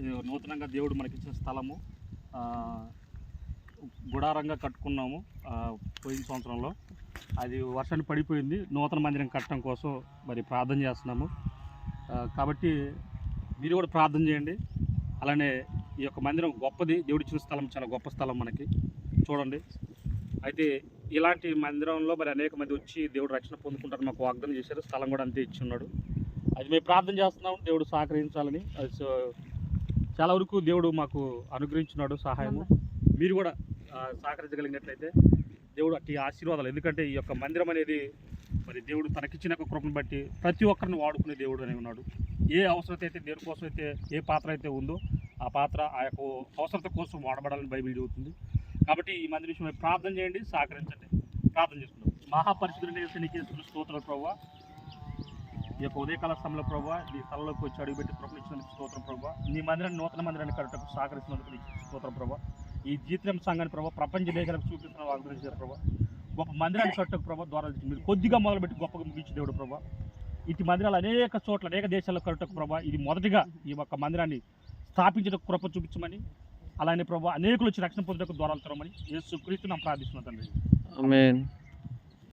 నూతనంగా దేవుడు మనకిచ్చిన స్థలము గుడారంగా కట్టుకున్నాము పోయిన సంవత్సరంలో. అది వర్షాన్ని పడిపోయింది. నూతన మందిరం కట్టడం కోసం మరి ప్రార్థన చేస్తున్నాము. కాబట్టి మీరు కూడా ప్రార్థన చేయండి. అలానే ఈ యొక్క మందిరం గొప్పది. దేవుడు ఇచ్చిన స్థలం చాలా గొప్ప స్థలం మనకి. చూడండి. అయితే ఇలాంటి మందిరంలో మరి అనేక మంది వచ్చి దేవుడు రక్షణ పొందుకుంటారు మాకు వాగ్దానం చేశారు. స్థలం కూడా అంతే ఇచ్చి ఉన్నాడు. అది మేము ప్రార్థన చేస్తున్నాము. దేవుడు సహకరించాలని. అది సో- చాలా వరకు దేవుడు మాకు అనుగ్రహించున్నాడు సహాయము. మీరు కూడా సహకరించగలిగినట్లయితే దేవుడు అట్టి ఆశీర్వాదాలు. ఎందుకంటే ఈ యొక్క మందిరం అనేది మరి దేవుడు తనకిచ్చిన యొక్క కృపను బట్టి ప్రతి ఒక్కరిని వాడుకునే దేవుడు అని ఉన్నాడు. ఏ అవసరత అయితే దేని కోసం అయితే ఏ పాత్ర అయితే ఉందో ఆ పాత్ర ఆ యొక్క అవసరత కోసం వాడబడాలని బైబిల్ చెబుతుంది. కాబట్టి ఈ మంది విషయమై ప్రార్థన చేయండి సహకరించండి. ప్రార్థన చేసుకుందాం. మహాపరిశుద్ధుడు నీకే స్తోత్రం ప్రభావ ఈ యొక్క ఉదయకాల సమయంలో ప్రభావ నీ స్థలంలోకి వచ్చి అడుగుపెట్టి కృపను ఇచ్చినందుకు స్తోత్రం ప్రభావ నీ మందిరాన్ని నూతన మందిరాన్ని కట్టకు సహకరిస్తున్నందుకు స్తోత్రం ప్రభావ ఈ జీతం సంఘాన్ని ప్రభావ ప్రపంచ దేశాలకు చూపిస్తున్న వాగ్దానం ప్రభావ గొప్ప మందిరాన్ని కట్టకు ప్రభావ ద్వారా మీరు కొద్దిగా మొదలుపెట్టి గొప్పగా ముగించి దేవుడు ప్రభావ ఇటు మందిరాలు అనేక చోట్ల అనేక దేశాల్లో కట్టకు ప్రభావ ఇది మొదటిగా ఈ యొక్క మందిరాన్ని స్థాపించిన కృప చూపించమని అలానే ప్రభావ అనేకులు వచ్చి రక్షణ పొందుటకు ద్వారాలు తెరవమని యేసు క్రీస్తు నా ప్రార్థిస్తున్నాను తండ్రి